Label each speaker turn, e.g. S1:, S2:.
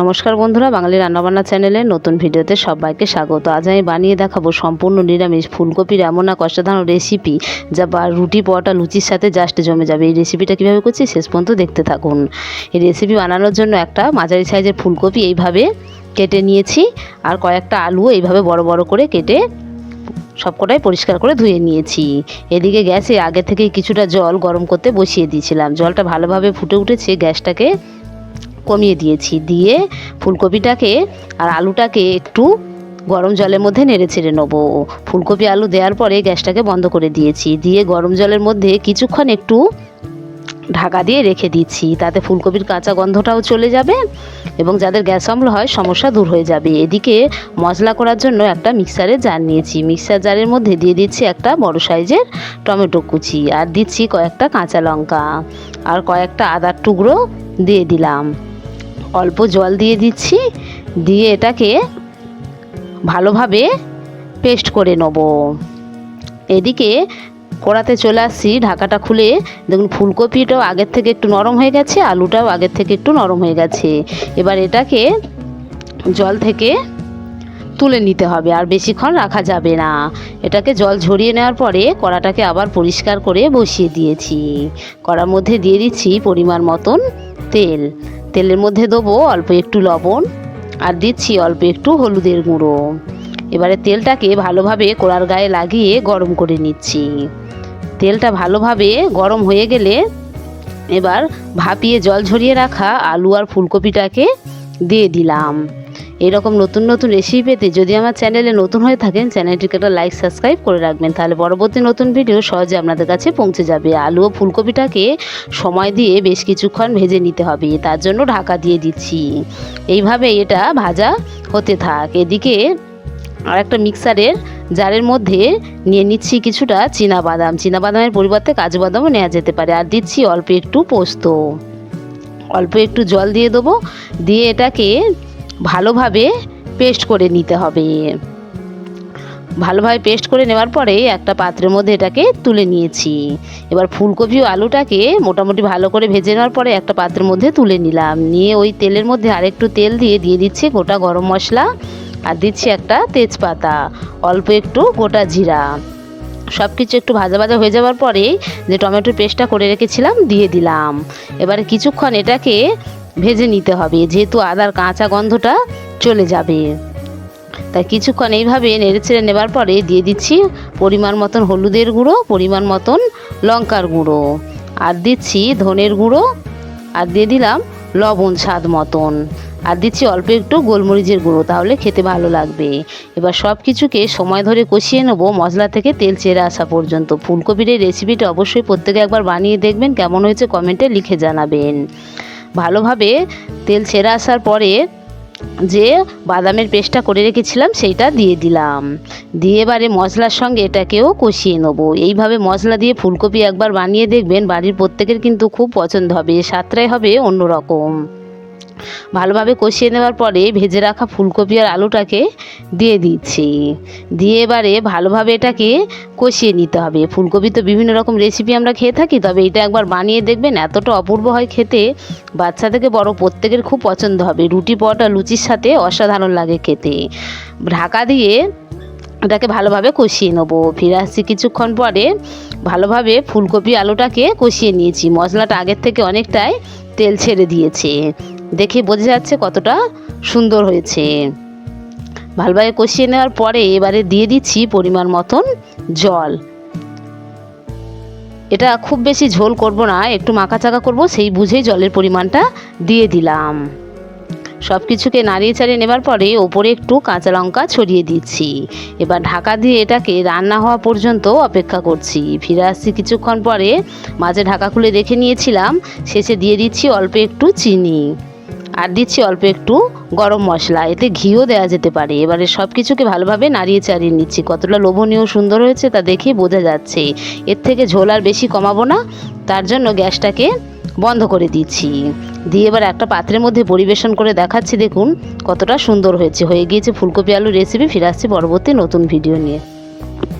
S1: নমস্কার বন্ধুরা, বাঙালি রান্নাবান্না চ্যানেলে নতুন ভিডিওতে সবাইকে স্বাগত। আজ আমি বানিয়ে দেখাবো সম্পূর্ণ নিরামিষ ফুলকপির এমন এক অসাধারণ রেসিপি যা বা রুটি, পরোটা, লুচির সাথে জাস্ট জমে যাবে। এই রেসিপিটা কীভাবে করছি শেষ পর্যন্ত দেখতে থাকুন। এই রেসিপি বানানোর জন্য একটা মাঝারি সাইজের ফুলকপি এইভাবে কেটে নিয়েছি আর কয়েকটা আলু এইভাবে বড় বড় করে কেটে সবকটাই পরিষ্কার করে ধুয়ে নিয়েছি। এদিকে গ্যাসে আগে থেকেই কিছুটা জল গরম করতে বসিয়ে দিয়েছিলাম। জলটা ভালোভাবে ফুটে উঠেছে গ্যাসটাকে। কমিয়ে দিয়েছি। দিয়ে ফুলকপিটাকে আর আলুটাকে একটু গরম জলের মধ্যে নেড়ে ছেড়ে নেব। ফুলকপি আলু দেওয়ার পরে গ্যাসটাকে বন্ধ করে দিয়েছি। দিয়ে গরম জলের মধ্যে কিছুক্ষণ একটু ঢাকা দিয়ে রেখে দিচ্ছি। তাতে ফুলকপির কাঁচা গন্ধটাও চলে যাবে এবং যাদের গ্যাস অম্ল হয় সমস্যা দূর হয়ে যাবে। এদিকে মশলা করার জন্য একটা মিক্সারের জার নিয়েছি। মিক্সার জারের মধ্যে দিয়ে দিচ্ছি একটা বড় সাইজের টমেটো কুচি আর দিচ্ছি কয়েকটা কাঁচা লঙ্কা। আর কয়েকটা আদার টুকরো দিয়ে দিলাম। অল্প জল দিয়ে দিচ্ছি, দিয়ে এটাকে ভালোভাবে পেস্ট করে নেব। এদিকে কড়াতে চলে আসছি, ঢাকাটা খুলে দেখুন ফুলকপিটাও আগের থেকে একটু নরম হয়ে গেছে, আলুটাও আগের থেকে একটু নরম হয়ে গেছে। এবার এটাকে জল থেকে তুলে নিতে হবে, আর বেশিক্ষণ রাখা যাবে না। এটাকে জল ঝরিয়ে নেওয়ার পরে কড়াটাকে আবার পরিষ্কার করে বসিয়ে দিয়েছি। কড়ার মধ্যে দিয়ে দিচ্ছি পরিমাণ মতন তেল। তেলের মধ্যে দেবো অল্প একটু লবণ, আর দিচ্ছি অল্প একটু হলুদের গুঁড়ো। এবারে তেলটাকে ভালোভাবে কড়ার গায়ে লাগিয়ে গরম করে নিচ্ছি। তেলটা ভালোভাবে গরম হয়ে গেলে এবার ভাপিয়ে জল ঝরিয়ে রাখা আলু আর ফুলকপিটাকে দিয়ে দিলাম। এরকম নতুন নতুন রেসিপি পেতে যদি আমার চ্যানেলে নতুন হয়ে থাকেন চ্যানেলটিকে একটা লাইক সাবস্ক্রাইব করে রাখবেন, তাহলে পরবর্তী নতুন ভিডিও সহজে আপনাদের কাছে পৌঁছে যাবে। আলু ও ফুলকপিটাকে সময় দিয়ে বেশ কিছুক্ষণ ভেজে নিতে হবে, তার জন্য ঢাকা দিয়ে দিচ্ছি। এইভাবে এটা ভাজা হতে থাক। এদিকে আর একটা মিক্সারের জারের মধ্যে নিয়ে নিচ্ছি কিছুটা বাদাম বাদামের পরিবর্তে কাজু বাদামও নেওয়া যেতে পারে। আর দিচ্ছি অল্প একটু পোস্ত। অল্প একটু জল দিয়ে দেবো। দিয়ে এটাকে ভালোভাবে পেস্ট করে নিতে হবে। ভালোভাবে পেস্ট করে নেওয়ার পরে একটা পাত্রের মধ্যে এটাকে তুলে নিয়েছি। এবার ফুলকপি ও আলুটাকে মোটামুটি ভালো করে ভেজে নেওয়ার পরে একটা পাত্রের মধ্যে তুলে নিলাম। নিয়ে ওই তেলের মধ্যে আরেকটু তেল দিয়ে দিয়ে দিচ্ছি গোটা গরম মশলা আর দিচ্ছি একটা তেজপাতা, অল্প একটু গোটা জিরা। সব কিছু একটু ভাজা ভাজা হয়ে যাওয়ার পরে যে টমেটোর পেস্টটা করে রেখেছিলাম, দিয়ে দিলাম। এবারে কিছুক্ষণ এটাকে ভেজে নিতে হবে। যেহেতু আদার কাঁচা গন্ধটা চলে যাবে। তাই কিছুক্ষণ এইভাবে নেড়ে ছেড়ে নেবার পরে দিয়ে দিচ্ছি পরিমাণ মতন হলুদের গুঁড়ো, পরিমাণ মতন লঙ্কার গুঁড়ো। আর দিচ্ছি ধনের গুঁড়ো, আর দিয়ে দিলাম লবণ স্বাদ মতন। আর দিচ্ছি অল্প একটু গোলমরিচের গুঁড়ো, তাহলে খেতে ভালো লাগবে। এবার সব কিছুকে সময় ধরে কষিয়ে নেব মশলা থেকে তেল চেড়ে আসা পর্যন্ত। ফুলকপির এই রেসিপিটা অবশ্যই প্রত্যেকে একবার বানিয়ে দেখবেন, কেমন হয়েছে কমেন্টে লিখে জানাবেন। ভালোভাবে তেল ছেড়ে আসার পরে যে বাদামের পেস্টটা করে রেখেছিলাম, সেইটা দিয়ে দিলাম। দিয়ে এবারে মশলার সঙ্গে এটাকেও কষিয়ে নেব। এইভাবে মশলা দিয়ে ফুলকপি একবার বানিয়ে দেখবেন, বাড়ির প্রত্যেকের কিন্তু খুব পছন্দ হবে। স্বাদটাই হবে অন্যরকম। ভালোভাবে কষিয়ে নেওয়ার পরে ভেজে রাখা ফুলকপি আর আলুটাকে দিয়ে দিচ্ছি। দিয়ে এবারে ভালোভাবে এটাকে কষিয়ে নিতে হবে। ফুলকপি তো বিভিন্ন রকম রেসিপি আমরা খেয়ে থাকি, তবে এটা একবার বানিয়ে দেখবেন এতটা অপূর্ব হয় খেতে। বাচ্চা থেকে বড় প্রত্যেকের খুব পছন্দ হবে। রুটি, পরোটা, লুচির সাথে অসাধারণ লাগে খেতে। ঢাকা দিয়ে এটাকে ভালোভাবে কষিয়ে নেব। ফিরে আসছি কিছুক্ষণ পরে ভালোভাবে ফুলকপি আলুটাকে কষিয়ে নিয়েছি। মশলাটা আগের থেকে অনেকটাই তেল ছেড়ে দিয়েছে। দেখে বোঝা যাচ্ছে কতটা সুন্দর হয়েছে। ভালোভাবে কষিয়ে নেওয়ার পরে এবারে দিয়ে দিচ্ছি পরিমাণ মতন জল। এটা খুব বেশি ঝোল করব না, একটু মাখা চাকা করব, সেই বুঝেই জলের পরিমাণটা দিয়ে দিলাম। সব কিছুকে নাড়িয়ে চাড়িয়ে নেবার পরে ওপরে একটু কাঁচা লঙ্কা ছড়িয়ে দিচ্ছি। এবার ঢাকা দিয়ে এটাকে রান্না হওয়া পর্যন্ত অপেক্ষা করছি। ফিরে আসছি কিছুক্ষণ পরে, মাঝে ঢাকা খুলে রেখে নিয়েছিলাম, শেষে দিয়ে দিচ্ছি অল্প একটু চিনি। আর দিচ্ছি অল্প একটু গরম মশলা। এতে ঘিও দেওয়া যেতে পারে। এবারে সব কিছুকে ভালোভাবে নাড়িয়ে চাড়িয়ে নিচ্ছি। কতটা লোভনীয় সুন্দর হয়েছে তা দেখে বোঝা যাচ্ছে। এর থেকে ঝোল আর বেশি কমাবো না। তার জন্য গ্যাসটাকে বন্ধ করে দিচ্ছি। দিয়ে এবার একটা পাত্রের মধ্যে পরিবেশন করে দেখাচ্ছি। দেখুন কতটা সুন্দর হয়েছে। হয়ে গিয়েছে ফুলকপি আলু রেসিপি ফিরে আসছি পরবর্তী নতুন ভিডিও নিয়ে।